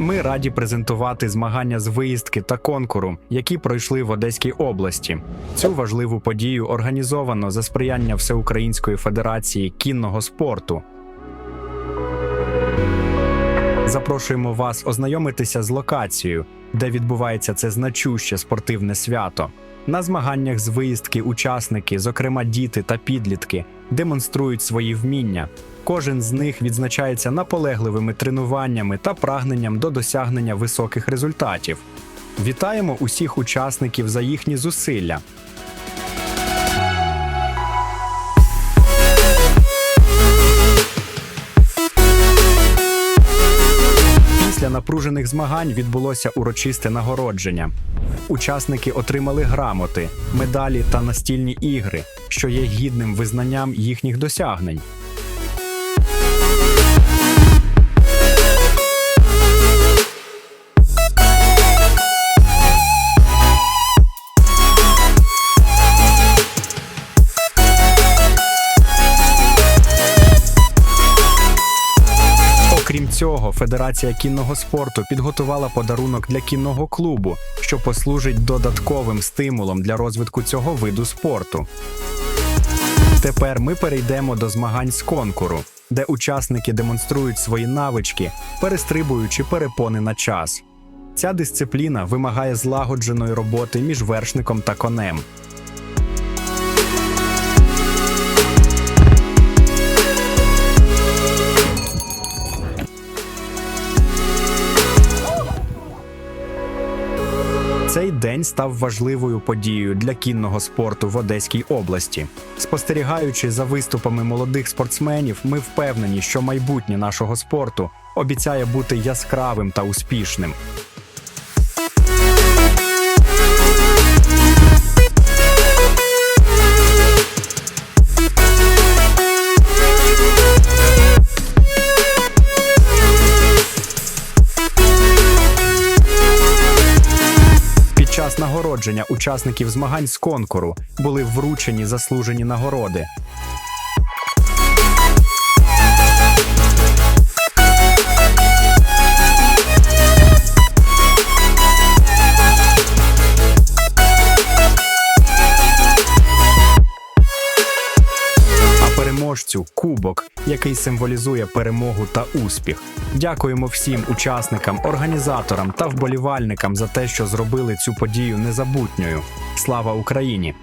Ми раді презентувати змагання з виїздки та конкуру, які пройшли в Одеській області. Цю важливу подію організовано за сприяння Всеукраїнської федерації кінного спорту. Запрошуємо вас ознайомитися з локацією, де відбувається це значуще спортивне свято. На змаганнях з виїздки учасники, зокрема діти та підлітки, демонструють свої вміння. Кожен з них відзначається наполегливими тренуваннями та прагненням до досягнення високих результатів. Вітаємо усіх учасників за їхні зусилля. Напружених змагань відбулося урочисте нагородження. Учасники отримали грамоти, медалі та настільні ігри, що є гідним визнанням їхніх досягнень. Цього, Федерація кінного спорту підготувала подарунок для кінного клубу, що послужить додатковим стимулом для розвитку цього виду спорту. Тепер ми перейдемо до змагань з конкуру, де учасники демонструють свої навички, перестрибуючи перепони на час. Ця дисципліна вимагає злагодженої роботи між вершником та конем. Цей день став важливою подією для кінного спорту в Одеській області. Спостерігаючи за виступами молодих спортсменів, ми впевнені, що майбутнє нашого спорту обіцяє бути яскравим та успішним. Час нагородження учасників змагань з конкуру були вручені заслужені нагороди. Переможцю кубок, який символізує перемогу та успіх. Дякуємо всім учасникам, організаторам та вболівальникам за те, що зробили цю подію незабутньою. Слава Україні!